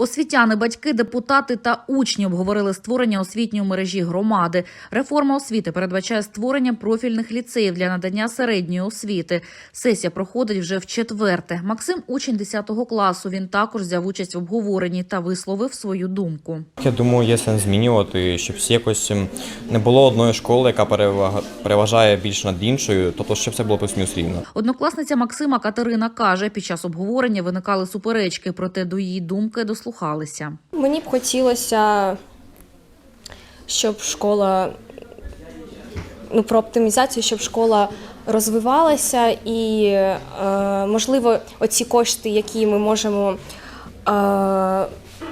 Освітяни, батьки, депутати та учні обговорили створення освітньої мережі громади. Реформа освіти передбачає створення профільних ліцеїв для надання середньої освіти. Сесія проходить вже в четверте. Максим учень 10 класу. Він також взяв участь в обговоренні та висловив свою думку. Я думаю, є сенс змінювати, щоб якось ем, не було одної школи, яка переважає більш над іншою, тобто щоб все було плюс-мінус рівно. Однокласниця Максима Катерина каже, під час обговорення виникали суперечки, проте до її думки дослухалися. Мені б хотілося, щоб школа, ну, про оптимізацію, щоб школа розвивалася і, е, можливо, оці кошти, які ми можемо е,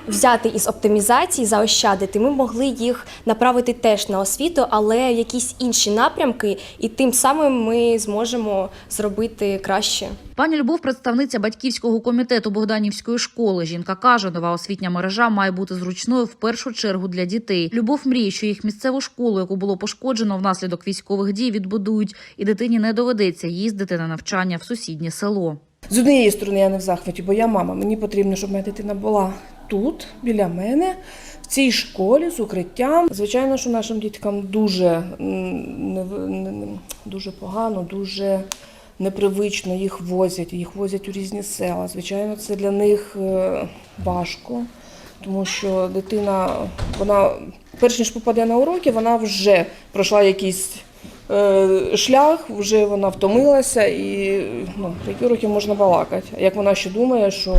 взяти із оптимізації, заощадити, ми могли їх направити теж на освіту, але в якісь інші напрямки, і тим самим ми зможемо зробити краще. Пані Любов, представниця батьківського комітету Богданівської школи. Жінка каже, нова освітня мережа має бути зручною в першу чергу для дітей. Любов мріє, що їх місцеву школу, яку було пошкоджено внаслідок військових дій, відбудують, і дитині не доведеться їздити на навчання в сусіднє село. З однієї сторони я не в захваті, бо я мама. Мені потрібно, щоб моя дитина була тут, біля мене, в цій школі з укриттям. Звичайно, що нашим діткам дуже, дуже погано, дуже непривично їх возять. Їх возять у різні села. Звичайно, це для них е, важко, тому що дитина, вона перш ніж попаде на уроки, вона вже пройшла якийсь е, шлях, вже вона втомилася і ну, які уроки можна балакати. Як вона ще думає, що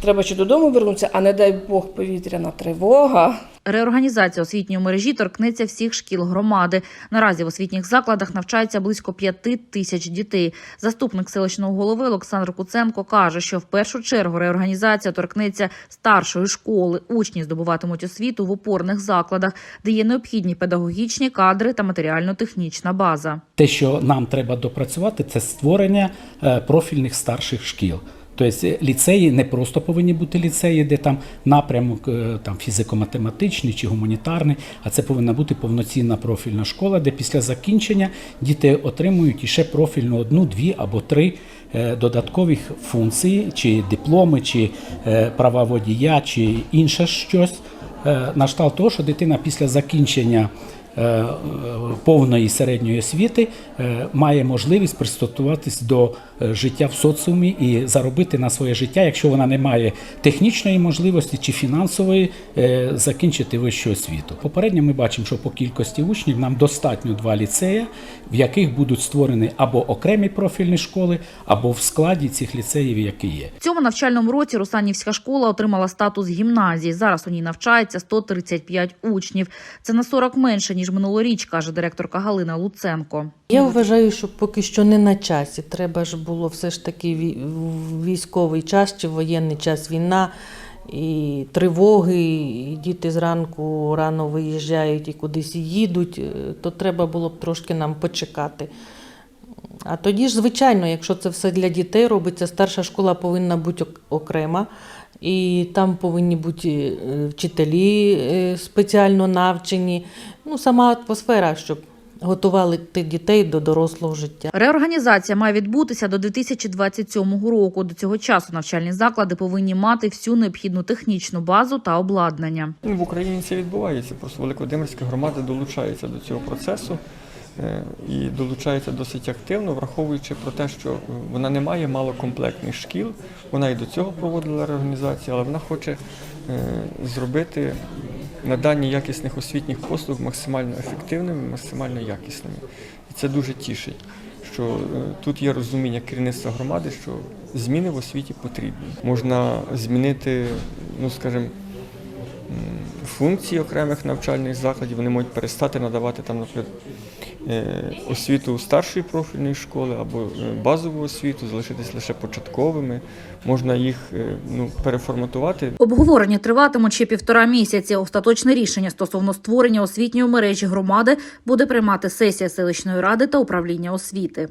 треба чи додому вернутися, а не дай Бог повітряна тривога. Реорганізація освітньої мережі торкнеться всіх шкіл громади. Наразі в освітніх закладах навчається близько п'яти тисяч дітей. Заступник селищного голови Олександр Куценко каже, що в першу чергу реорганізація торкнеться старшої школи. Учні здобуватимуть освіту в опорних закладах, де є необхідні педагогічні кадри та матеріально-технічна база. Те, що нам треба допрацювати, це створення е, профільних старших шкіл. Тобто ліцеї не просто повинні бути ліцеї, де там напрямок е, там, фізико-математичний чи гуманітарний, а це повинна бути повноцінна профільна школа, де після закінчення діти отримують іще профільну одну, дві або три е, додаткові функції, чи дипломи, чи е, права водія, чи інше щось. Е, На того, що дитина після закінчення е, е, повної середньої освіти е, має можливість пристосуватись до е, життя в соціумі і заробити на своє життя, якщо вона не має технічної можливості чи фінансової е, закінчити вищу освіту. Попередньо ми бачимо, що по кількості учнів нам достатньо два ліцеї, в яких будуть створені або окремі профільні школи, або в складі цих ліцеїв, які є. В цьому навчальному році Русанівська школа отримала статус гімназії. Зараз у ній навчається 135 учнів. Це на 40 менше ніж минулоріч, каже директорка Галина Луценко. Я вважаю, що поки що не на часі. Треба ж було все ж таки військовий час чи воєнний час війна. І тривоги, і діти зранку рано виїжджають і кудись їдуть, е, то треба було б трошки нам почекати. А тоді ж, звичайно, якщо це все для дітей робиться, старша школа повинна бути окрема, і там повинні бути е, вчителі е, спеціально навчені. Ну, сама атмосфера, щоб готували тих дітей до дорослого життя. Реорганізація має відбутися до 2027 року. До цього часу навчальні заклади повинні мати всю необхідну технічну базу та обладнання. Ну, В Україні це відбувається. Просто Великодимирська громада долучається до цього процесу і долучається досить активно, враховуючи про те, що вона не має малокомплектних шкіл. Вона і до цього проводила реорганізацію, але вона хоче е, зробити надання якісних освітніх послуг максимально ефективними, максимально якісними. І це дуже тішить. Що е, тут є розуміння керівництва громади, що зміни в освіті потрібні. Можна змінити, ну скажімо, функції окремих навчальних закладів, вони можуть перестати надавати там, наприклад, е, освіту старшої профільної школи або е, базову освіту, залишитись лише початковими. Можна їх е, ну, переформатувати. Обговорення триватимуть ще півтора місяці. Остаточне рішення стосовно створення освітньої мережі громади буде приймати сесія селищної ради та управління освіти.